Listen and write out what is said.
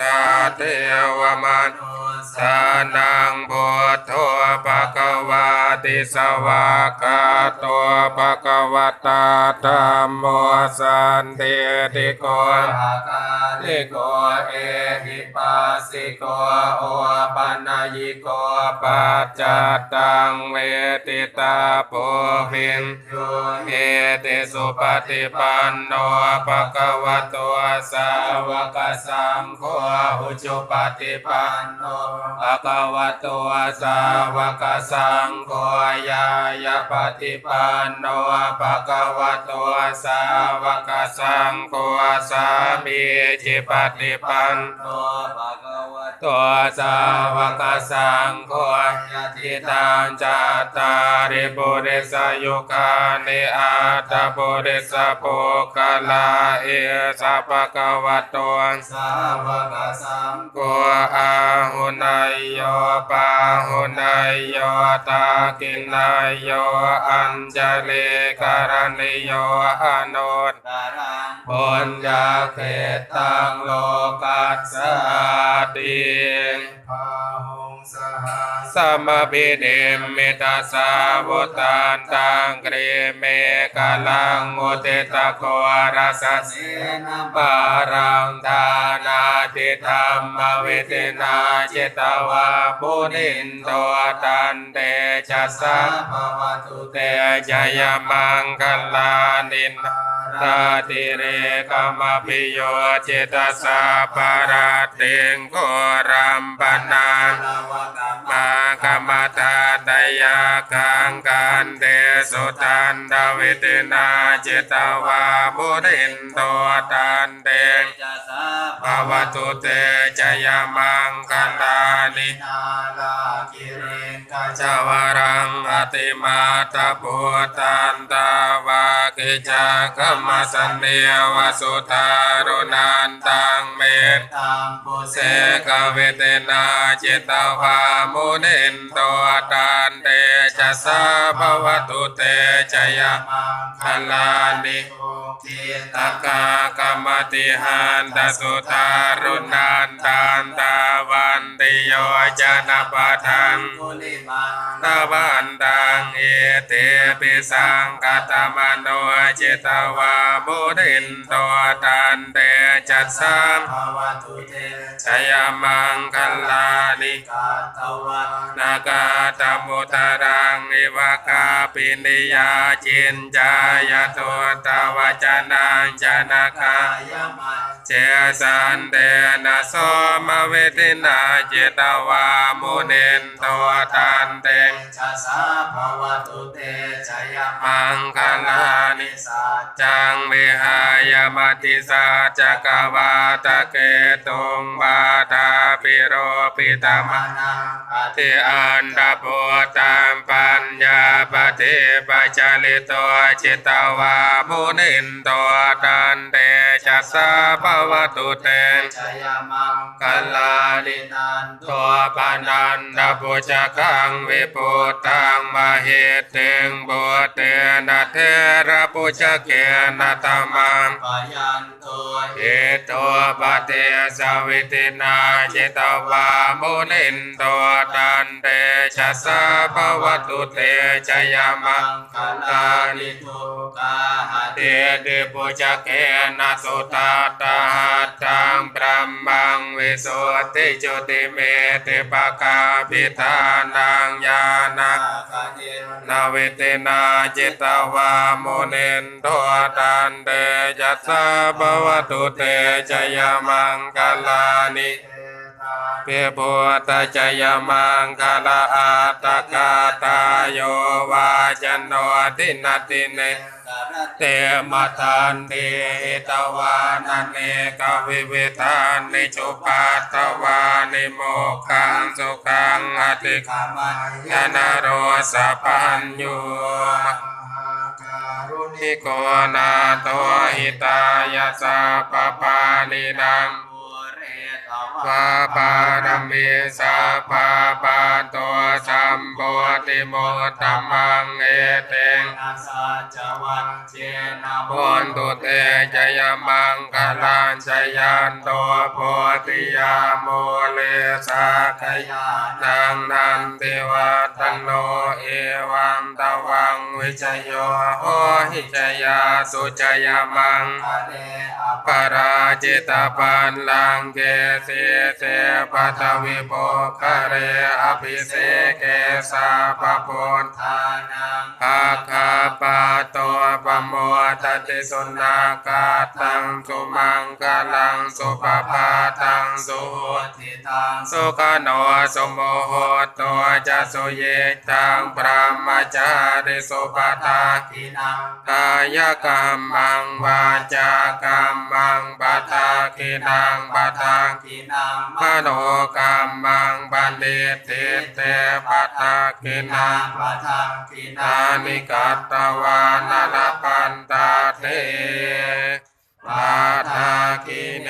ตาเทวมันสานังบุตโธภะคะวา ติสวากาโตภะคะวะตาธัมโมสันติติโกลิโกเอหิปัสสิโกโอปัญญิโกปัจจัตตังเวติตาโพวินยูเอติสุปฏิปันโนภะคะวะโตสาวกสังโฆอุจุปฏิปันโนภะคะวะโตสาวกสังโฆยายาปฏิปันโนภะคะวะโตสาวกสังโฆสามีจิปฏิปันโนภะคะวะโตสาวกสังโฆยะติตังจัตตาริปุริสยุคานิอาตปุริสปุกลาเอสะภะคะวะโตสาวกสังโฆอาหุนายโยปาหุนายโยตากตินายโยอัญจเลกรณิโยอนุตปุญญาเขตังโลกัสสติ สัมปิเดมิตาสาวุตันตังกรีเมกาลังมุติตะโกรัสสเสสินาปารังทานาติธรรมเวทนาจิตวาปุรินโตตันเตจัสสะภาวะตุเตจยมังคลานิน ตาติเรกมปิโยจิตสสะปาราติงโกรัมปนามากัมากรรมตาตยาคังกันเตสุตันดาวิตินาจิตวาบุรินโตตันเตภาวตุเตจยมังคลานินาลากิเร จาวรังอติมาตาปุตันตาวากิจักขมสันเนวสุทารุนันตังเมตตังปุเสกเวเตนาจิตวามุนินโตตันเตจะสาภวตุเตจยมังคลานิทียตกากรรมติหันตสุทารุนันตันตาว นติโยจนะปะทังกุลิมังตาวันตังเอเตปิสังกตมโนจิตวาบุรินโตตันเตจัสสาภวะตุเตชยมังคลานิกาตวันากาตมุตรังอิวกาปินิยาจินจายตุตวจนังจนะคากายมันเจสันเตนะโสมเวทินาจิตวามุนินโตตันเตจัสสะภาวะตุเตชยมังคลานิสัจจังวิหายมติสาจักวาตะเกตุงบาทาปิโรปิตามะนังอธิทิอันดาปุตัมปัญญาปฏิปัจจลิโตจิตวามุนินโตตันเต จัสสะภวตุเตชยมังกัลลาลินันตุตัวปานันดาปุจคังวิปุตังมหิติงบุเตนะเทระ ปุจเกนะตมังปยันตุเอตัวปฏิสวิตินาจิตวามุนินโตตันเตชัสสะภวตุเตจยมังคลานิทุกาหะเตเตเดปุจเกนะสุตาตาตังพระ มังวิสุทธิจุติเมติปะกาปิทานังญาณังนาเวเตนาจิตวามุนินโทตันเตจัสสะภวตุเตจยมังคลานิ ปปุตตจยมังคลาอาตกาตาโยวาจโนตินาติเนเตมะทันเตตวานันเนกวิเวทานนิจุปัตวานิโมกขังสุขังอติกามัญยานโรสปัญญูการุณินิโกนาโตหิตายาสาปปาลินัง ปะวาปารมีสาปาปาตัวสัมโพธิโมตตมังเอเตงนาสัจวันเจนะพุนตุเตจยมังคลันจยันโตโพธิยาโมเลสาขยานังนันติวัตโนเอวังต วิจโยโหหิจยาสุจยามังปราจิตปันลังเกสีเสปัตวิโปคเรอภิเสเกสาปปุททานังภาคาปาตัวปโมตติสุนากาตังสุมังกาลั สุปปาตังสุพุทธิตังสุขโนสุโมโหตัวจะสุเยตังพระมจาริสุปตาทินังกายกรรมังวาจากรรมังปะทาคินังปะทาทินังมโนกรรมังบันเดติเตปะทาคินันางปะทังทินันางนิกัตตวานาลปันตาเท ปาทาคิเน